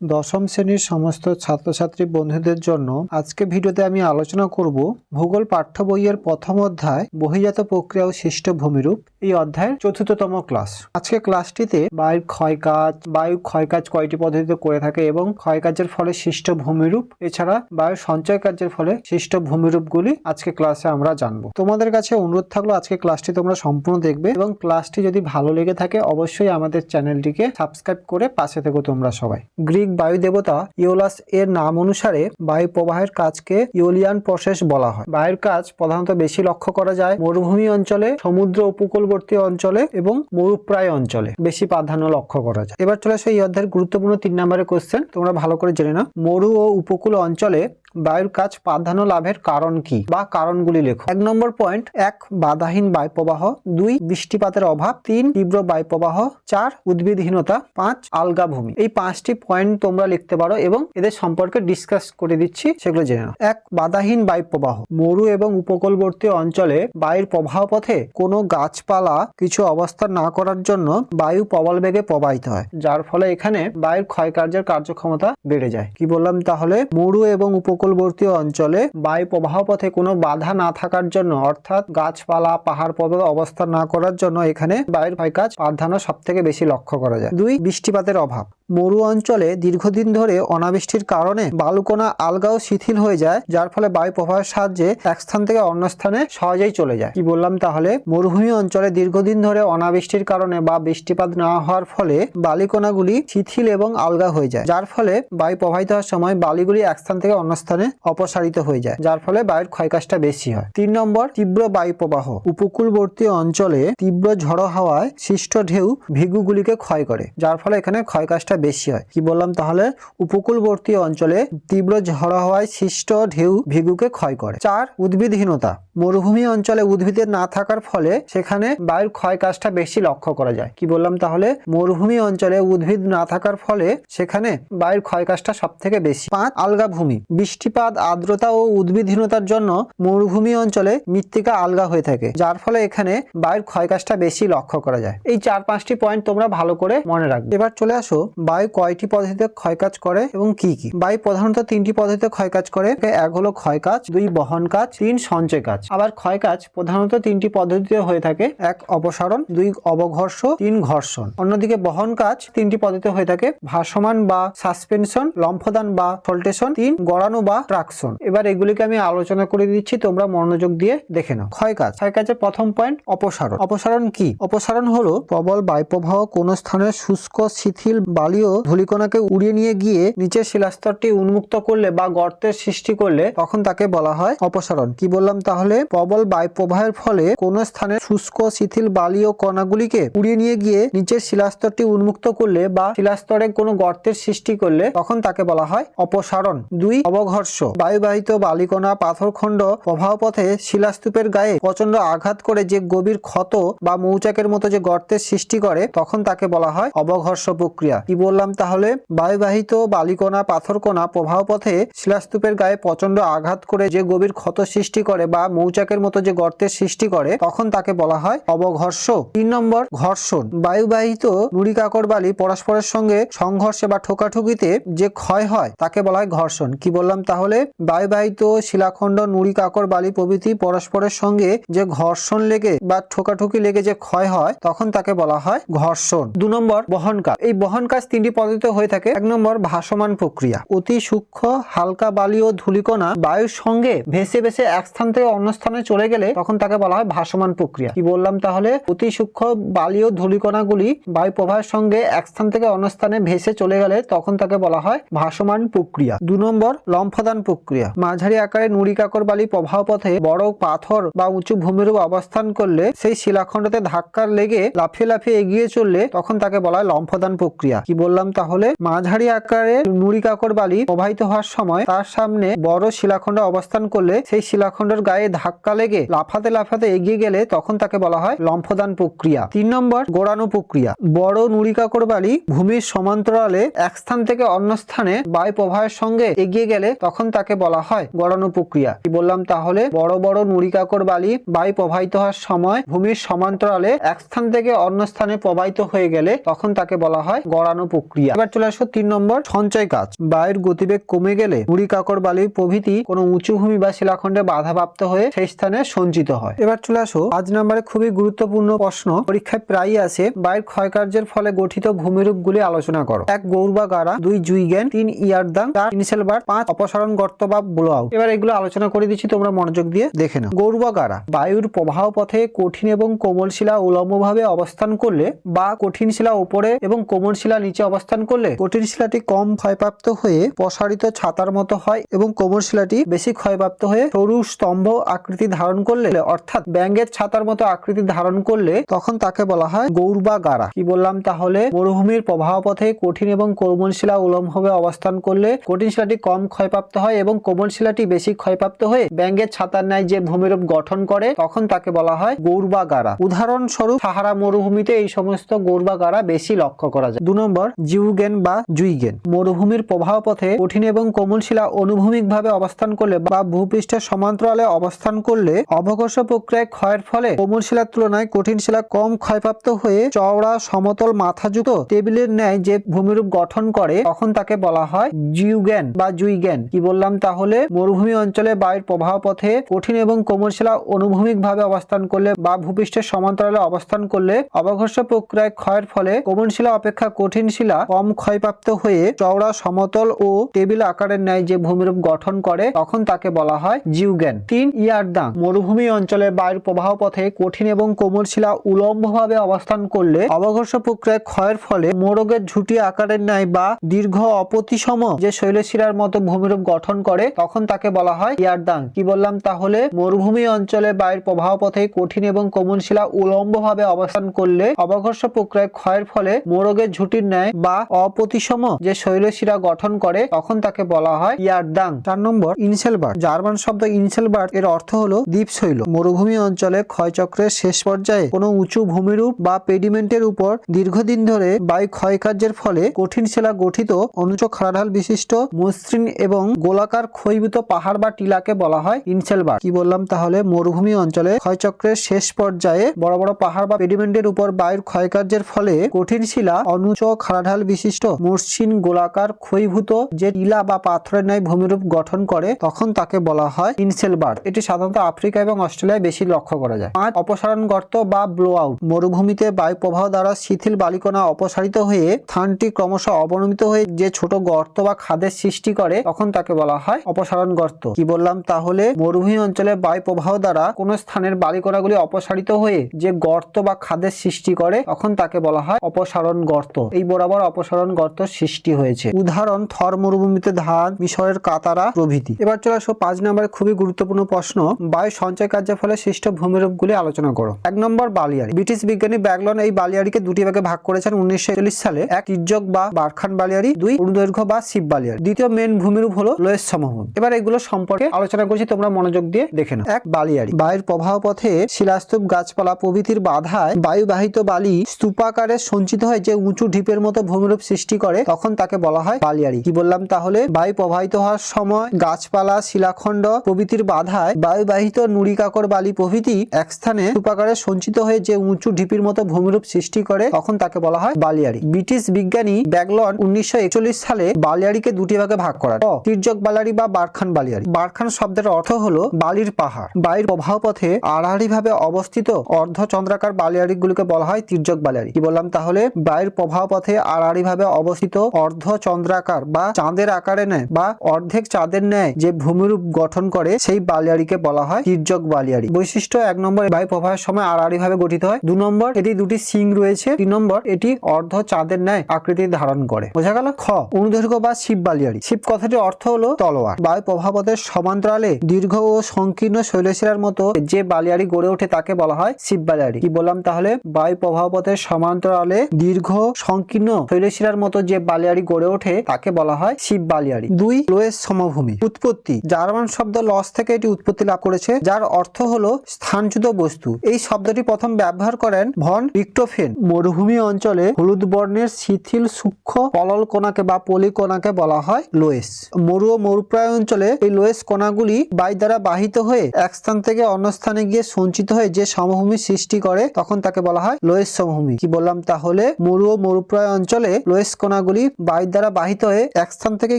দশম শ্রেণির সমস্ত ছাত্রছাত্রী বন্ধুদের জন্য আজকে ভিডিওতে আমি আলোচনা করব ভূগোল পাঠ্য বইয়ের প্রথম অধ্যায় বহিজাত প্রক্রিয়া ও সৃষ্ট ভূমিরূপ এই অধ্যায়ের চতুর্থতম ক্লাস। আজকে ক্লাসটিতে বায়ুর ক্ষয়কাজ বায়ু ক্ষয়কাজ কয়টি পদ্ধতিতে করে থাকে এবং ক্ষয়কাজের ফলে সৃষ্ট ভূমিরূপ এছাড়া বায়ু সঞ্চয় কার্যের ফলে সৃষ্ট ভূমিরূপগুলি আজকে ক্লাসে আমরা জানব। তোমাদের কাছে অনুরোধ থাকল আজকে ক্লাসটি তোমরা সম্পূর্ণ দেখবে এবং ক্লাসটি যদি ভালো লেগে থাকে অবশ্যই আমাদের চ্যানেলটিকে সাবস্ক্রাইব করে পাশে থেকো তোমরা সবাই। গ্রিক বায়ু দেবতা ইওলাস এর নাম অনুসারে বায়ু প্রবাহের কাজকে ইওলিয়ান প্রসেস বলা হয়। বায়ুর কাজ প্রধানত বেশি লক্ষ্য করা যায় মরুভূমি অঞ্চলে, সমুদ্র উপকূলবর্তী অঞ্চলে এবং মরুপ্রায় অঞ্চলে। বেশি প্রাধান্য লক্ষ্য করা যায়। এবার চলে আসে এই অধ্যায়ের গুরুত্বপূর্ণ তিন নম্বরের কোশ্চেন তোমরা ভালো করে জেনে নাও। মরু ও উপকূল অঞ্চলে বায়ুর কাজ প্রাধান্য লাভের কারণ কি বা কারণগুলি লেখো। এক নম্বর পয়েন্ট এক, বাধাহীন বায়ু প্রবাহ দুই, বৃষ্টিপাতের অভাব। তিন, তীব্র বায়ু প্রবাহ চার, উদ্ভিদহীনতা। পাঁচ, আলগা ভূমি। এই পাঁচটি পয়েন্ট তোমরা লিখতে পারো এবং এদের সম্পর্কে ডিসকাস করে দিচ্ছি, সেগুলো জেনে নাও। এক, বাধাহীন বায়ু প্রবাহ মরু এবং উপকূলবর্তী অঞ্চলে বায়ুর প্রবাহ পথে কোনো গাছপালা কিছু অবস্থান না করার জন্য বায়ু প্রবল বেগে প্রবাহিত হয়, যার ফলে এখানে বায়ুর ক্ষয়কার্যের কার্যক্ষমতা বেড়ে যায়। কি বললাম তাহলে? মরু এবং উপকূলবর্তী অঞ্চলে বায়ু প্রবাহ পথে কোনো বাধা না থাকার জন্য, অর্থাৎ গাছপালা, পাহাড় পর্বত অবস্থান না করার জন্য এখানে বায়ুর ক্ষয়কাজ প্রাধান্য সব থেকে বেশি লক্ষ্য করা যায়। দুই, বৃষ্টিপাতের অভাব। মরু অঞ্চলে দীর্ঘদিন ধরে অনাবৃষ্টির কারণে বালুকণা, আলগাও শিথিল হয়ে যায়, যার ফলে বায়ু প্রবাহের সাহায্যে এক স্থান থেকে অন্য স্থানে সহজেই চলে যায়। কি বললাম তাহলে? মরুভূমি অঞ্চলে দীর্ঘদিন ধরে অনাবৃষ্টির কারণে বা বৃষ্টিপাত না হওয়ার ফলে বালিকোনাগুলি শিথিল এবং আলগা হয়ে যায়, যার ফলে বায়ু প্রবাহিত হওয়ার সময় বালিগুলি এক স্থান থেকে অন্য স্থানে অপসারিত হয়ে যায়, যার ফলে বায়ুর ক্ষয়কাজটা বেশি হয়। তিন নম্বর, তীব্র বায়ু প্রবাহ উপকূলবর্তী অঞ্চলে তীব্র ঝড়ো হাওয়ায় সৃষ্ট ঢেউ ভিগুগুলিকে ক্ষয় করে, যার ফলে এখানে ক্ষয়কাজটা বেশি হয়। কি বললাম তাহলে? উপকূলবর্তী অঞ্চলে তীব্র ঝড়ো হাওয়ায় সৃষ্ট ঢেউ ভিগুকে ক্ষয় করে। চার, উদ্ভিদহীনতা। মরুভূমি অঞ্চলে উদ্ভিদের না থাকার ফলে সেখানে বায়ুর ক্ষয় কাজটা বেশি লক্ষ্য করা যায়। কি বললাম তাহলে? মরুভূমি অঞ্চলে উদ্ভিদ না থাকার ফলে সেখানে বায়ুর ক্ষয় কাজটা সব থেকে বেশি। পাঁচ, আলগা ভূমি। বৃষ্টিপাত, আর্দ্রতা ও উদ্ভিদহীনতার জন্য মরুভূমি অঞ্চলে মৃত্তিকা আলগা হয়ে থাকে, যার ফলে এখানে বায়ুর ক্ষয়কাজটা বেশি লক্ষ্য করা যায়। এই চার পাঁচটি পয়েন্ট তোমরা ভালো করে মনে রাখবে। এবার চলে আসো, বায়ু কয়টি পদ্ধতিতে ক্ষয়কাজ করে এবং কি কি? বায়ু প্রধানত তিনটি পদ্ধতিতে ক্ষয়কাজ করে, এক হলো ক্ষয় কাজ দুই বহন কাজ, তিন সঞ্চয় কাজ। আবার ক্ষয় কাজ প্রধানত তিনটি পদ্ধতিতে হয়ে থাকে, এক অপসারণ, দুই অবঘর্ষ, তিন ঘর্ষণ। অন্যদিকে বহন কাজ তিনটি পদ্ধতিতে হয়ে থাকে, ভাসমান বা সাসপেনশন, লম্ফদান বা ফল্টেশন তিন গড়ানো বা ট্রাকশন। এবার এগুলিকে আমি আলোচনা করে দিচ্ছি, তোমরা মনোযোগ দিয়ে দেখে নাও। ক্ষয় কাজ। ক্ষয় কাজের প্রথম পয়েন্ট অপসারণ। অপসারণ কি? অপসারণ হলো প্রবল বায়ুপ্রবাহ কোন স্থানের শুষ্ক, শিথিল বালি ও ধূলিকণাকে উড়িয়ে নিয়ে গিয়ে নিচের শিলাস্তরটি উন্মুক্ত করলে বা গর্তের সৃষ্টি করলে তখন তাকে বলা হয় অপসারণ। কি বললাম তাহলে? প্রবল বায়ু প্রবাহের ফলে কোন স্থানে শুষ্ক, শিথিল বালি ও কণাগুলিকে উড়িয়ে নিয়ে গিয়ে নিচের শিলাস্তরটি উন্মুক্ত করলে বা শিলাস্তরে কোনো গর্তের সৃষ্টি করলে তখন তাকে বলা হয় অপসারণ। দুই অবঘর্ষ বায়ুবাহিত বালিকণা পাথরখণ্ড প্রবাহ পথে শিলাস্তূপের গায়ে প্রচণ্ড আঘাত করে যে গভীর ক্ষত বা মৌচাকের মতো যে গর্তের সৃষ্টি করে, তখন তাকে বলা হয় অবঘর্ষ প্রক্রিয়া। কি বললাম তাহলে? বায়ুবাহিত বালিকণা পাথরকণা প্রবাহ পথে শিলাস্তূপের গায়ে প্রচণ্ড আঘাত করে যে গভীর ক্ষত সৃষ্টি করে বা মৌচাকের মতো যে গর্তের সৃষ্টি করে, তখন তাকে বলা হয় অবঘর্ষ। তিন নম্বর, ঘর্ষণ। বায়ুবাহিত নুড়ি কাকড় বালি পরস্পরের সঙ্গে সংঘর্ষে বা ঠোকাঠুকিতে যে ক্ষয় হয়, তাকে বলা হয় ঘর্ষণ। কি বললাম তাহলে বায়ুবাহিত শিলাখণ্ড, নুড়ি, কাকর, বালি প্রভৃতি পরস্পরের সঙ্গে যে ঘর্ষণ লেগে বা ঠোকাঠুকি লেগে যে ক্ষয় হয়, তখন তাকে বলা হয় ঘর্ষণ। দু নম্বর বহন কাজ এই বহন কাজ তিনটি পদ্ধতিতে হয়ে থাকে। এক নম্বর, ভাসমান প্রক্রিয়া। অতি সূক্ষ্ম, হালকা বালি ও ধূলিকণা বায়ুর সঙ্গে ভেসে ভেসে এক স্থান থেকে অন্য স্থানে চলে গেলে তখন তাকে বলা হয় ভাসমান প্রক্রিয়া। কি বললাম তাহলে? অতি সূক্ষ্ম বালি ও ধূলিকণাগুলি বায়ু প্রবাহের সঙ্গে এক স্থান থেকে অন্য স্থানে ভেসে চলে গেলে তখন তাকে বলা হয় ভাসমান প্রক্রিয়া। দু নম্বর লম্ফদান প্রক্রিয়া। মাঝারি আকারে নুড়ি কাকর বালি প্রবাহ পথে বড় পাথর বা উঁচু ভূমিরূপ অবস্থান করলে সেই শিলাখণ্ডতে ধাক্কা লেগে লাফিয়ে লাফিয়ে এগিয়ে চললে তখন তাকে বলা হয় লম্ফদান প্রক্রিয়া। কি বললাম তাহলে? মাঝারি আকারে নুড়ি কাকর বালি প্রবাহিত হওয়ার সময় তার সামনে বড় শিলাখণ্ড অবস্থান করলে সেই শিলাখণ্ডের গায়ে ধাক্কা লেগে লাফাতে লাফাতে এগিয়ে গেলে তখন তাকে বলা হয় লম্ফদান প্রক্রিয়া। তিন নম্বর গোড়ানো প্রক্রিয়া। বড় নুড়ি কাকর বালি ভূমির সমান্তরালে এক স্থান থেকে অন্য স্থানে বায়ু প্রবাহের সঙ্গে এগিয়ে গেলে তখন তাকে বলা হয় গড়ানো প্রক্রিয়া। কি বললাম, তাহলে বড় বড় নুড়িকাকর বালি বায়ু প্রবাহিত হওয়ার সময় ভূমির সমান্তরালে এক স্থান থেকে অন্য স্থানে প্রবাহিত হয়ে গেলে তখন তাকে বলা হয় গড়ানো প্রক্রিয়া। এবার চলে আসো তিন নম্বর সঞ্চয় কাজ। বায়ুর গতিবেগ কমে গেলে নুড়িকাকর বালি প্রভৃতি কোনো উঁচু ভূমি বা শিলাখণ্ডে বাধাপ্রাপ্ত হয়ে সেই স্থানে সঞ্চিত হয়। এবার চলে আসো পাঁচ নম্বরে খুবই গুরুত্বপূর্ণ প্রশ্ন। পরীক্ষায় প্রায়ই আসে, বায়ুর ক্ষয়কার্যের ফলে গঠিত ভূমিরূপগুলি আলোচনা করো। এক গৌর বা গাড়া, দুই জুইগেন, তিন ইয়ারদাং, চার ইনিশিয়াল বার, পাঁচ অপসারণ গর্ত বা ব্লো আউট এবার এগুলো আলোচনা করে দিচ্ছি, তোমরা মনোযোগ দিয়ে দেখে নাও। গৌর বা গাড়া বায়ুর প্রবাহ পথে কঠিন এবং কোমল শিলা উলম্বভাবে অবস্থান করলে বা কঠিন শিলা উপরে এবং কোমল শিলা নিচে অবস্থান করলে কঠিন শিলাটি কম ক্ষয়প্রাপ্ত হয়ে প্রসারিত ছাতার মতো হয় এবং কোমল শিলাটি বেশি ক্ষয়প্রাপ্ত হয়ে সরু স্তম্ভ আকৃতি ধারণ করলে, অর্থাৎ ব্যাঙ্গের ছাতার মতো আকৃতি ধারণ করলে তখন তাকে বলা হয় গৌর বা গাড়া কি বললাম তাহলে? মরুভূমির প্রবাহ পথে কঠিন এবং কোমল শিলা উলম্বভাবে অবস্থান করলে কঠিন শিলাটি কম ক্ষয়প্রাপ্ত হয় এবং কোমল শিলাটি বেশি ক্ষয়প্রাপ্ত হয়ে ব্যাঙ্গের ছাতার ন্যায় যে ভূমিরূপ গঠন করে, তখন তাকে বলা হয় গৌর বা গাড়া উদাহরণস্বরূপ, সাহারা মরুভূমিতে এই সমস্ত গৌর বা গাড়া বেশি লক্ষ্য করা যায়। দু নম্বর, জিউগেন বা জুইগেন। মরুভূমির প্রবাহ পথে কঠিন এবং কোমল শিলা অনুভূমিকভাবে অবস্থান করলে বা ভূপৃষ্ঠের সমান্তরালে অবস্থান করলে অবকর্ষ প্রক্রিয়ায় ক্ষয়ের ফলে কোমল শিলার তুলনায় কঠিন শিলা কম ক্ষয়প্রাপ্ত হয়ে চওড়া, সমতল, মাথাযুক্ত টেবিলের ন্যায় যে ভূমিরূপ গঠন করে, তখন তাকে বলা হয় জিউগ্যান বা জুইগ্যান কি বললাম? তাহলে মরুভূমি অঞ্চলে বায়ুর প্রবাহ পথে কঠিন এবং কোমল শিলা অনুভূমিক ভাবে অবস্থান করলে বা ভূপৃষ্ঠের সমান্তরালে অবস্থান করলে অবঘর্ষ প্রক্রিয়ায় ক্ষয়ের ফলে কোমল শিলা অপেক্ষা কঠিন শিলা কম ক্ষয়প্রাপ্ত হয়ে চওড়া, সমতল ও টেবিল আকারের ন্যায় যে ভূমিরূপ গঠন করে, তখন তাকে বলা হয় জিউগ্যান। তিন ইয়ার ইয়ারদাং। মরুভূমি অঞ্চলে বায়ুর প্রবাহ পথে কঠিন এবং কোমল শিলা উলম্বভাবে অবস্থান করলে অবঘর্ষ প্রক্রিয়ায় ক্ষয়ের ফলে মোরগের ঝুটি আকারের ন্যায় বা দীর্ঘ অপতিসম যে শৈলশিলার মতো ভূমিরূপ গঠন করে, তখন তাকে বলা হয় ইয়ারদাং। কি বললাম? তাহলে মরুভূমি অঞ্চলে বায়ুর প্রবাহ পথে কঠিন এবং কোমল শিলা উলম্বভাবে অবস্থান করলে অবঘর্ষ প্রক্রিয়ায় ক্ষয়ের ফলে মোরগের ঝুটির ন্যায় বা অপতিসম যে শৈলশিরা গঠন করে, তখন তাকে বলা হয় ইয়ারদাং। চার নম্বর, ইনসেলবার্ট। জার্মান শব্দ ইনসেলবার্ট এর অর্থ হলো দ্বীপ শৈল মরুভূমি অঞ্চলে ক্ষয়চক্রের শেষ পর্যায়ে কোনো উঁচু ভূমিরূপ বা পেডিমেন্টের উপর দীর্ঘদিন ধরে বায়ু ক্ষয়কার্যের ফলে কঠিন শিলা গঠিত অনুচ খাড়াঢাল বিশিষ্ট মসৃণ এবং গোলাকার ক্ষয়ীভূত পাহাড় বা টিলাকে বলা হয় ইনসেলবার কি বললাম তাহলে? মরুভূমি অঞ্চলে ক্ষয়চক্রের শেষ পর্যায়ে বড় বড় পাহাড় বা পেডিমেন্টের উপর বায়ুর ক্ষয়কার্যের ফলে কঠিন শিলা, অনুচ খাড়াঢাল বিশিষ্ট মসৃণ গোলাকার ক্ষয়ীভূত যে টিলা বা পাথরের ন্যায় ভূমিরূপ গঠন করে, তখন তাকে বলা হয় ইনসেলবার এটি সাধারণত আফ্রিকা এবং অস্ট্রেলিয়ায় বেশি লক্ষ্য করা যায়। পাঁচ অপসারণ গর্ত বা ব্লো আউট মরুভূমিতে বায়ু প্রবাহ দ্বারা শিথিল বালিকণা অপসারিত হয়ে স্থানটি ক্রমশ অবনমিত হয়ে যে ছোট গর্ত বা খাদের সৃষ্টি করে, তখন তাকে বলা হয় অপসারণ গর্ত কি বললাম? তাহলে মরুভূমি অঞ্চলে বায়ু প্রবাহ দ্বারা কোন স্থানের বালিকণাগুলি অপসারিত হয়ে যে গর্ত বা খাদের সৃষ্টি করে, তখন তাকে বলা হয় অপসারণ গর্ত এই বরাবর অপসারণ গর্ত সৃষ্টি হয়েছে। উদাহরণ, থর মরুভূমিতে ধান, মিশরের কাতারা প্রভৃতি। এবার চলে আসো পাঁচ নম্বরে খুবই গুরুত্বপূর্ণ প্রশ্ন, বায়ু সঞ্চয় কার্যের ফলে সৃষ্ট ভূমিরূপগুলি আলোচনা করো। এক নম্বর বালিয়াড়ি ব্রিটিশ বিজ্ঞানী ব্যাগলন এই বালিয়ারিকে দুটি ভাগে ভাগ করেছেন, উনিশশো চল্লিশ সালে। এক তির্যক বা বারখান বালিয়াড়ি দুই অনুদৈর্ঘ্য বা শিব বালিয়াড়ি দ্বিতীয় মেন ভূমিরূপ হলো লোয়েস সমভূমি এবার এগুলো সম্পর্কে আলোচনা করছি, তোমরা মনোযোগ দিয়ে দেখে নাও। এক, বালিয়াড়ি। বায়ুর প্রবাহ পথে শিলাস্তূপ গাছপালা প্রভৃতির বাধায় বায়ুবাহিত বালি স্তূপাকারে সঞ্চিত হয় যে উঁচু ঢিপের মতো ভূমিরূপ সৃষ্টি করে, তখন তাকে বলা হয় বালিয়াড়ি। কি বললাম তাহলে? বায়ু প্রবাহিত হওয়ার সময় গাছপালা, শিলাখণ্ড প্রভৃতির বাধায় বায়ুবাহিত নুড়িকাকর বালি প্রভৃতি এক স্থানে স্তূপাকারে সঞ্চিত হয়ে যে উঁচু ঢিপির মতো ভূমিরূপ সৃষ্টি করে, তখন তাকে বলা হয় বালিয়াড়ি। ব্রিটিশ বিজ্ঞানী ব্যাগলন উনিশশো একচল্লিশ সালে বালিয়াড়িকে দুটি ভাগে ভাগ করেন। তির্যক বালিয়াড়ি বা বারখান বালিয়াড়ি বারখান শব্দের অর্থ হলো বালির পাহাড়। বায়ুর প্রবাহ পথে আড়াআড়ি ভাবে অবস্থিত অর্ধ চন্দ্রাকার বালিয়াড়িগুলিকে বলা হয় তির্যক বালিয়াড়ি কি বললাম তাহলে? বায়ুর প্রবাহ পথে আড়াআড়ি ভাবে অবস্থিত অর্ধ চন্দ্রাকার বা চাঁদের আকারে নেয় বা অর্ধেক চাঁদের ন্যায় যে ভূমিরূপ গঠন করে সেই বালিয়াড়িকে বলা হয় তির্যক বালিয়ারি। বৈশিষ্ট্য এক নম্বর বায়ু প্রবাহের সময় আড়াআড়ি ভাবে গঠিত হয়। দু নম্বর, এটি দুটি সিং রয়েছে। তিন নম্বর, এটি অর্ধ চাঁদের ন্যায় আকৃতি ধারণ করে। বোঝা গেল? খ, অনুদৈর্ঘ্য বা শিব বালিয়ারি। শিব কথাটির অর্থ হলো তলোয়ার। বায়ু প্রভাবতের সমান্তরালে দীর্ঘ ও সংকীর্ণ শৈলশিলার মতো যে বালিয়াড়ি গড়ে ওঠে তাকে বলা হয় শিব বালিয়াড়ি। কি বললাম তাহলে? বায়ু প্রভাবপথের সমান্তরালে দীর্ঘ, সংকীর্ণ শৈলশিলার মতো যে বালিয়াড়ি গড়ে ওঠে তাকে বলা হয় শিব বালিয়াড়ি। দুই লোয়েস সমভূমি। উৎপত্তি। জার্মান শব্দ লস থেকে এটি উৎপত্তি লাভ করেছে, যার অর্থ হলো স্থানচ্যুত বস্তু। এই শব্দটি প্রথম ব্যবহার করেন ভন রিক্টোফেন। মরুভূমি অঞ্চলে হলুদ বর্ণের শিথিল সূক্ষ্ম পলল কোনাকে বা পলি পলিকোনাকে বলা হয় লোয়েস। মরু ও মরুপ্রায় অঞ্চলে এই লোয়েস কণাগুলি বায়ু দ্বারা বাহিত হয়ে এক স্থান থেকে অন্য স্থানে গিয়ে সঞ্চিত হয়ে যে সমভূমি সৃষ্টি করে, তখন তাকে বলা হয় লোয়েস সমভূমি। কি বললাম? তাহলে মরু ও মরুপ্রায় অঞ্চলে লোয়েস কণাগুলি বায়ু দ্বারা বাহিত হয়ে এক স্থান থেকে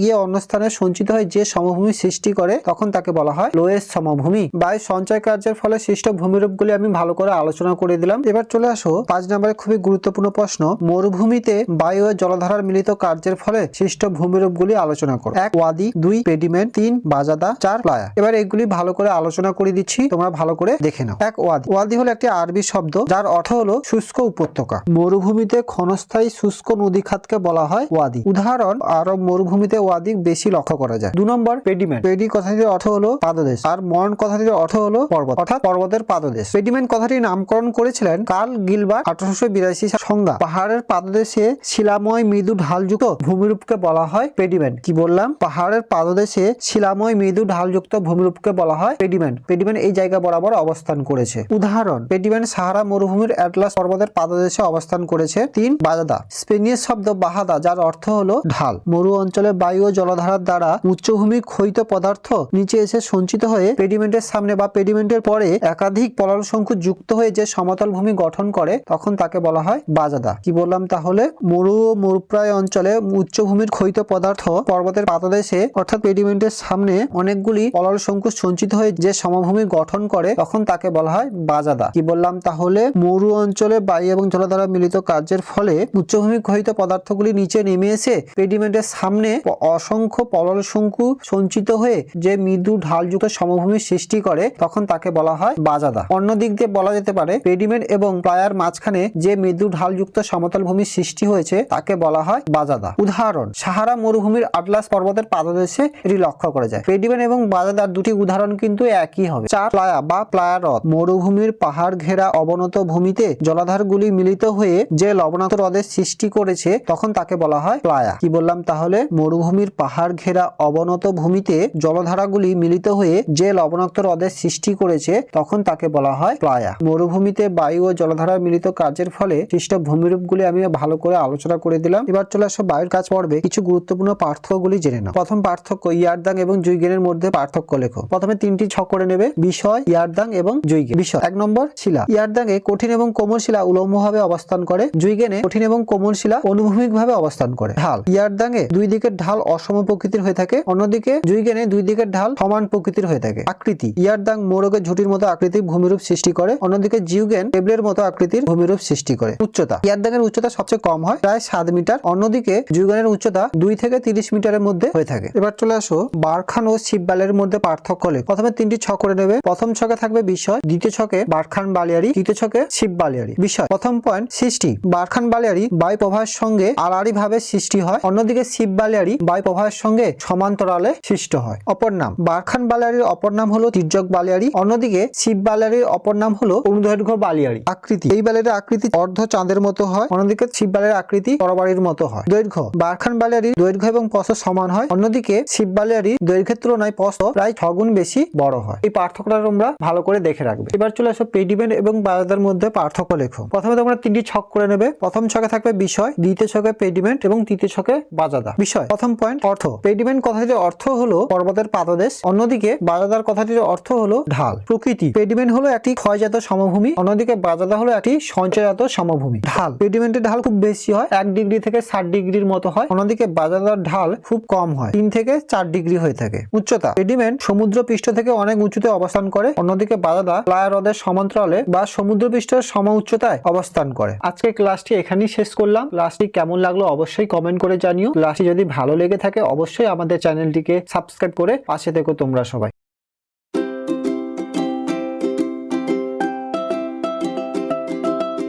গিয়ে অন্য স্থানে সঞ্চিত হয়ে যে সমভূমি সৃষ্টি করে, তখন তাকে বলা হয় লোয়েস সমভূমি। বায়ু সঞ্চয় কার্যের ফলে সৃষ্ট ভূমিরূপগুলি আমি ভালো করে আলোচনা করে দিলাম। এবার চলে আসো পাঁচ নম্বরে খুবই গুরুত্বপূর্ণ প্রশ্ন। মরুভূমিতে বায়ু ও জলধারার মিলিত কার্যের ফলে সৃষ্ট ভূমিরূপগুলি আলোচনা করো। এক ওয়াদি দুই পেডিমেন্ট তিন বাজাদা, চার প্লায়া। এবার এগুলি ভালো করে আলোচনা করে দিচ্ছি, তোমরা ভালো করে দেখে নাও। এক ওয়াদি। ওয়াদি হলো একটি আরবি শব্দ, যার অর্থ হলো শুষ্ক উপত্যকা। মরুভূমিতে ক্ষণস্থায়ী শুষ্ক নদী খাতকে বলা হয় ওয়াদি। উদাহরণ, আরব মরুভূমিতে ওয়াদি বেশি লক্ষ্য করা যায়। দু নম্বর পেডিমেন্ট পেডি কথাটির অর্থ হলো পাদদেশ, আর মন কথাটির অর্থ হলো পর্বত, অর্থাৎ পর্বতের পাদদেশ। পেডিমেন্ট কথাটির নামকরণ করেছিলেন কার্ল গিলবার আঠারোশো বিরাশি সংজ্ঞা। পাহাড়ের পাদদেশে শিলাময় মৃদু ঢালযুক্ত ভূমিরূপকে বলা হয় পেডিমেন্ট কি বললাম? পাহাড়ের পাদদেশে শিলাময় মৃদু ঢালযুক্ত ভূমিরূপকে বলা হয় পেডিমেন্ট। পেডিমেন্ট এই জায়গা বরাবর অবস্থান করেছে। উদাহরণ, পেডিমেন্ট সাহারা মরুভূমির অ্যাটলাস পর্বতের পাদদেশে অবস্থান করেছে তিন বাজাদা। স্পেনীয় শব্দ বাহাদা, যার অর্থ হলো ঢাল। মরু অঞ্চলে বায়ু ও জলধারার দ্বারা উচ্চভূমি ক্ষয়িত পদার্থ নিচে এসে সঞ্চিত হয়ে পেডিমেন্টের সামনে বা পেডিমেন্টের পরে একাধিক পলল শঙ্কু যুক্ত হয়ে যে সমতল ভূমি গঠন করে, তখন তাকে বলা হয় বাজাদা। কি বললাম তাহলে? মরু ও মরুপ্রায় অঞ্চলে উচ্চভূমির ক্ষয়িত পদার্থ পর্বতের পাদদেশে অর্থাৎ পেডিমেন্টের সামনে অনেকগুলি পলল শঙ্কু সঞ্চিত হয়ে যে সমভূমি গঠন করে, তখন তাকে বলা হয় বাজাদা। কি বললাম? তাহলে মরু অঞ্চলে বায়ু এবং জলধারা মিলিত কার্যের ফলে উচ্চভূমি ক্ষয়িত পদার্থগুলি নিচে নেমে এসে পেডিমেন্টের সামনে অসংখ্য পলল শঙ্কু সঞ্চিত হয়ে যে মৃদু ঢালযুক্ত সমভূমি সৃষ্টি করে, তখন তাকে বলা হয় বাজাদা। অন্য দিক দিয়ে বলা যেতে পারে, পেডিমেন্ট এবং প্লায়ার মাঝখানে যে মৃদু ঢালযুক্ত সমতল ভূমি সৃষ্টি হয়েছে, তাকে বলা হয় বাজাদা। উদাহরণ, সাহারা মরুভূমির আটলাস পর্বতের পাদদেশে এটি লক্ষ্য করা যায়। পেডিমেন্ট এবং বাজাদার দুটি উদাহরণ কিন্তু একই হবে। চার প্লায়া বা প্লায়া হ্রদ মরুভূমির পাহাড় ঘেরা অবনত ভূমিতে জলাধারগুলি মিলিত হয়ে যে লবণাক্ত হ্রদের সৃষ্টি করেছে, তখন তাকে বলা হয় প্লায়া। কি বললাম তাহলে? মরুভূমির পাহাড় ঘেরা অবনত ভূমিতে জলধারাগুলি মিলিত হয়ে যে লবণাক্ত হ্রদের সৃষ্টি করেছে, তখন তাকে বলা হয় প্লায়া। মরুভূমিতে বায়ু ও জলধারার মিলিত কাজের ফলে সৃষ্ট ভূমিরূপগুলি আমি ভালো করে আলোচনা করে দিলাম। এবার চলে আসো বায়ুর কাজ পড়বে কিছু গুরুত্বপূর্ণ পার্থক্যগুলি জেনে নাও। প্রথম পার্থক্য ইয়ারদাং এবং জুইগেনের মধ্যে পার্থক্য লেখো। প্রথমে তিনটি ছক করে নেবে, বিষয়, ইয়ারদাং এবং জুইগেন। বিষয়, এক নম্বর শিলা। ইয়ারদাঙ্গে কঠিন এবং কোমল শিলা উলম্বভাবে অবস্থান করে, জুইগেনে কঠিন এবং কোমল শিলা অনুভূমিক ভাবে অবস্থান করে। ঢাল ইয়ারদাঙ্গে দুই দিকের ঢাল অসম প্রকৃতির হয়ে থাকে, অন্যদিকে জুইগেনে দুই দিকের ঢাল সমান প্রকৃতির হয়ে থাকে। আকৃতি, ইয়ারদাং মোরগের ঝুটির মতো আকৃতির ভূমিরূপ সৃষ্টি করে, অন্যদিকে জিউগেন টেবলের মতো আকৃতির ভূমিরূপ সৃষ্টি করে। উচ্চতা ইয়ারদাঙ্গের উচ্চতা সবচেয়ে কম হয়, প্রায় সাত মিটার, অন্যদিকে জুইগেনের উচ্চতা দুই থেকে তিরিশ মিটারের মধ্যে হয়ে থাকে। এবার চলে আসো, বারখান ও শিববালের মধ্যে পার্থক্য লেখ প্রথমে তিনটি ছক করে নেবে। প্রথম ছকে থাকবে বিষয়, দ্বিতীয় ছকে বারখান বালিয়ারি, তৃতীয় ছকে শিব বালিয়ারি বিষয়, প্রথম পয়েন্ট, সৃষ্টি। বারখান বালিয়ারি বায়ু প্রবাহের সঙ্গে আড়াআড়ি ভাবে সৃষ্টি হয়। অন্যদিকে শিব বালিয়ারি বায়ু প্রবাহের সঙ্গে সমান্তরালে সৃষ্ট হয়। অপর নাম, বারখান বালিয়ারির অপর নাম হলো তির্যক বালিয়ারি। অন্যদিকে শিব বালিয়ারির অপর নাম হলো অনুদৈর্ঘ্য বালিয়ারি। আকৃতি, এই বালিয়ারির আকৃতি অর্ধ চাঁদের মতো হয়। অন্যদিকে শিব বালিয়ারির আকৃতি তরবারির মতো হয়। দৈর্ঘ্য, বারখান বালিয়ারির দৈর্ঘ্য এবং পথ সমান হয়। অন্যদিকে শিব বালিয়ারি দৈর্ঘ্যের তুলনায় পথ প্রায় ছগুণ বেশি বড় হয়। এই পার্থক্যটা তোমরা ভালো করে দেখে রাখবে। এবার চলে আসো পেডিমেন্ট এবং বাজাদার মধ্যে পার্থক্য লেখো। প্রথমে তোমরা তিনটি ছক করে নেবে। প্রথম ছকে থাকবে বিষয়, দ্বিতীয় ছকে পেডিমেন্ট এবং তৃতীয় ছকে বাজাদা বিষয়, প্রথম পয়েন্ট অর্থ। পেডিমেন্ট কথাটির অর্থ হলো পর্বতের পাদদেশ। অন্যদিকে বাজাদার কথাটির অর্থ হলো ঢাল। প্রকৃতি পেডিমেন্ট হলো একটি ক্ষয়জাত সমভূমি। অন্যদিকে বাজাদা হলো একটি সঞ্চয়জাত সমভূমি। ঢাল পেডিমেন্টের ঢাল খুব বেশি হয়, এক ডিগ্রি থেকে ষাট ডিগ্রির মতো হয়। অন্যদিকে বাজাদার ঢাল খুব কম হয়। তিন থেকে চার ডিগ্রি হয়ে থাকে। উচ্চতা পেডিমেন্ট সমুদ্র পৃষ্ঠ থেকে অনেক উঁচুতে অবস্থান করে, অন্যদিকে বাদাদা প্লায়া হ্রদের সমান্তরালে বা সমুদ্র পৃষ্ঠের সম উচ্চতায় অবস্থান করে। আজকে ক্লাসটি এখানেই শেষ করলাম। ক্লাসটি কেমন লাগল অবশ্যই কমেন্ট করে জানিও। ক্লাসটি যদি ভালো লেগে থাকে, অবশ্যই আমাদের চ্যানেলটিকে সাবস্ক্রাইব করে পাশে থেকো তোমরা সবাই।